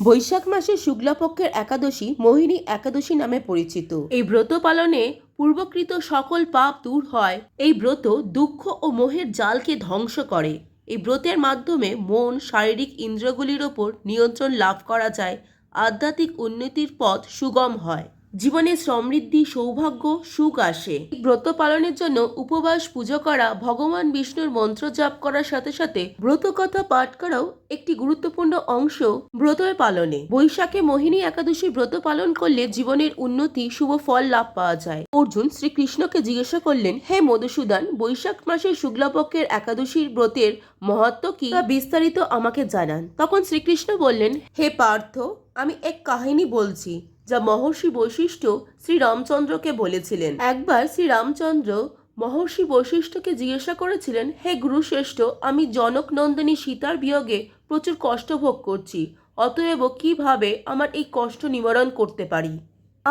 বৈশাখ মাসে শুক্লাপক্ষের একাদশী মোহিনী একাদশী নামে পরিচিত। এই ব্রত পালনে পূর্বকৃত সকল পাপ দূর হয়। এই ব্রত দুঃখ ও মোহের জালকে ধ্বংস করে। এই ব্রতের মাধ্যমে মন, শারীরিক ইন্দ্রগুলির ওপর নিয়ন্ত্রণ লাভ করা যায়। আধ্যাত্মিক উন্নতির পথ সুগম হয়। জীবনে সমৃদ্ধি, সৌভাগ্য, সুখ আসে। ব্রত পালনের জন্য উপবাস, পুজো করা, ভগবান বিষ্ণুর মন্ত্র জাপ করার সাথে সাথে ব্রত কথা পাঠ করাও একটি গুরুত্বপূর্ণ অংশ ব্রতের পালনে। বৈশাখে মোহিনী একাদশী ব্রত পালন করলে জীবনের উন্নতি, শুভ ফল লাভ পাওয়া যায়। অর্জুন শ্রীকৃষ্ণকে জিজ্ঞাসা করলেন, হে মধুসূদন, বৈশাখ মাসের শুক্লাপক্ষের একাদশীর ব্রতের মহত্ব কি? তা বিস্তারিত আমাকে জানান। তখন শ্রীকৃষ্ণ বললেন, হে পার্থ, আমি এক কাহিনী বলছি। যা মহর্ষি বৈশিষ্ট্য শ্রীরামচন্দ্রকে বলেছিলেন। একবার শ্রীরামচন্দ্র মহর্ষি বৈশিষ্ট্যকে জিজ্ঞাসা করেছিলেন, হে গুরুশ্রেষ্ঠ, আমি জনক নন্দিনী সীতার বিয়োগে প্রচুর কষ্ট ভোগ করছি, অতএব কীভাবে আমার এই কষ্ট নিবারণ করতে পারি?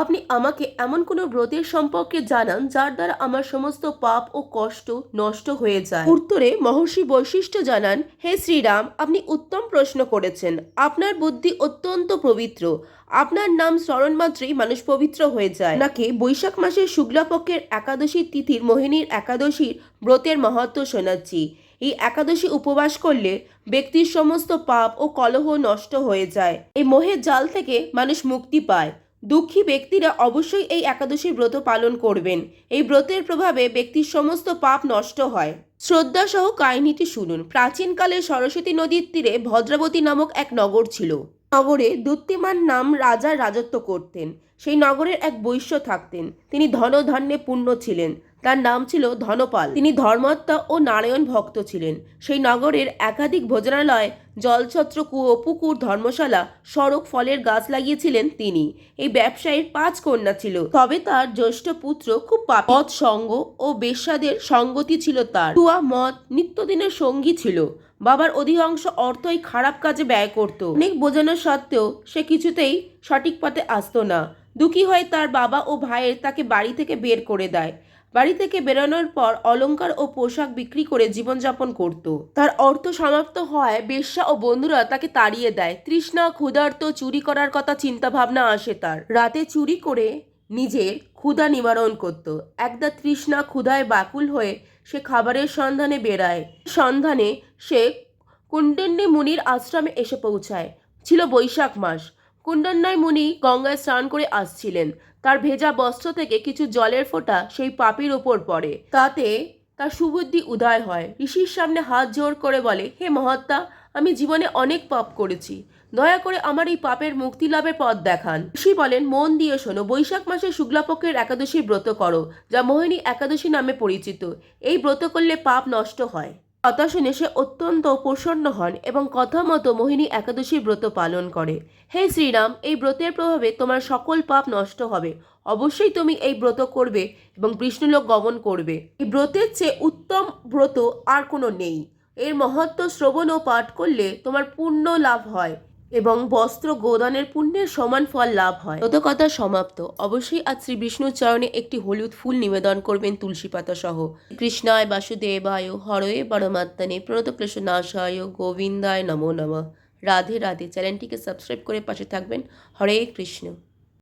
আপনি আমাকে এমন কোনো ব্রতের সম্পর্কে জানান যার দ্বারা আমার সমস্ত পাপ ও কষ্ট নষ্ট হয়ে যায়। উত্তরে মহর্ষি বৈশিষ্ট্য জানান, হে শ্রীরাম, আপনি উত্তম প্রশ্ন করেছেন। আপনার বুদ্ধি অত্যন্ত পবিত্র। আপনার নাম স্মরণ মাত্রই মানুষ পবিত্র হয়ে যায়। নাকি বৈশাখ মাসের শুক্লাপক্ষের একাদশী তিথির মোহিনীর একাদশীর ব্রতের মাহাত্ম শোনাচ্ছি। এই একাদশী উপবাস করলে ব্যক্তির সমস্ত পাপ ও কলহ নষ্ট হয়ে যায়। এই মোহের জাল থেকে মানুষ মুক্তি পায়। দুঃখী ব্যক্তিরা অবশ্যই এই একাদশীর ব্রত পালন করবেন। এই ব্রতের প্রভাবে ব্যক্তির সমস্ত পাপ নষ্ট হয়। শ্রদ্ধা সহ কাহিনীটি শুনুন। প্রাচীনকালে সরস্বতী নদীর তীরে ভদ্রাবতী নামক এক নগর ছিল। নগরে দুত্তিমান নাম রাজা রাজত্ব করতেন। সেই নগরের এক বৈশ্য থাকতেন। তিনি ধনধান্যে পূর্ণ ছিলেন। তার নাম ছিল ধনপাল। তিনি ধর্মাত্মা ও নারায়ণ ভক্ত ছিলেন। সেই নগরের একাধিক ভোজনালয়, জলছত্র কুয়ো পুকুর, ধর্মশালা, সড়ক, ফলের গাছ লাগিয়েছিলেন তিনি। এই ব্যবসায়ীর পাঁচ কন্যা ছিল। তবে তার জ্যেষ্ঠ পুত্র খুব। মদ সঙ্গ ও বেশ্যাদের সঙ্গতি ছিল তার। তুয়া মদ নিত্যদিনের সঙ্গী ছিল। বাবার অধিকাংশ অর্থই খারাপ কাজে ব্যয় করত। অনেক বোঝানো সত্ত্বেও সে কিছুতেই সঠিক পথে আসতো না। দুঃখী হয়ে তার বাবা ও ভাইয়ের তাকে বাড়ি থেকে বের করে দেয়। বাড়ি থেকে বেরোনোর পর অলংকার ও পোশাক বিক্রি করে জীবনযাপন করত। তার অর্থ সমাপ্ত হওয়ায় বেশ্যা ও বন্ধুরা তাকে তাড়িয়ে দেয়। তৃষ্ণা, ক্ষুধার্ত, চুরি করার কথা চিন্তা ভাবনা আসে তার। রাতে চুরি করে নিজের ক্ষুধা নিবারণ করত। একদা তৃষ্ণা ক্ষুধায় বাকুল হয়ে সে খাবারের সন্ধানে বেড়ায়। সন্ধানে সে কুণ্ডন্ডী মুনির আশ্রমে এসে পৌঁছায়। ছিল বৈশাখ মাস। কুণ্ডন্যায় মুনি গঙ্গায় স্নান করে আসছিলেন। তার ভেজা বস্ত্র থেকে কিছু জলের ফোঁটা সেই পাপির ওপর পড়ে। তাতে তার সুবুদ্ধি উদয় হয়। ঋষির সামনে হাত জোর করে বলে, হে মহাত্মা, আমি জীবনে অনেক পাপ করেছি। দয়া করে আমার এই পাপের মুক্তি লাভের পথ দেখান। ঋষি বলেন, মন দিয়ে শোনো, বৈশাখ মাসে শুক্লাপক্ষের একাদশী ব্রত করো, যা মোহিনী একাদশী নামে পরিচিত। এই ব্রত করলে পাপ নষ্ট হয়। কথা শুনে সে অত্যন্ত প্রসন্ন হন এবং কথা মতো মোহিনী একাদশীর ব্রত পালন করে। হে শ্রীরাম, এই ব্রতের প্রভাবে তোমার সকল পাপ নষ্ট হবে। অবশ্যই তুমি এই ব্রত করবে এবং বিষ্ণুলোক গমন করবে। এই ব্রতের চেয়ে উত্তম ব্রত আর কোনো নেই। এর মহত্ব শ্রবণ ও পাঠ করলে তোমার পূর্ণ লাভ হয়। এবং বস্ত্র গোদানের পুণ্যের সমান ফল লাভ হয়। তত কথা সমাপ্ত। অবশ্যই আজ শ্রী বিষ্ণুর চরণে একটি হলুদ ফুল নিবেদন করবেন তুলসী পাতা সহ। কৃষ্ণায় বাসুদেবায় হরয়ে পরমাত্মনে প্রণত কৃষ্ণাশায় গোবিন্দায় নমো নম। রাধে রাধে। চ্যানেলটিকে সাবস্ক্রাইব করে পাশে থাকবেন। হরে কৃষ্ণ।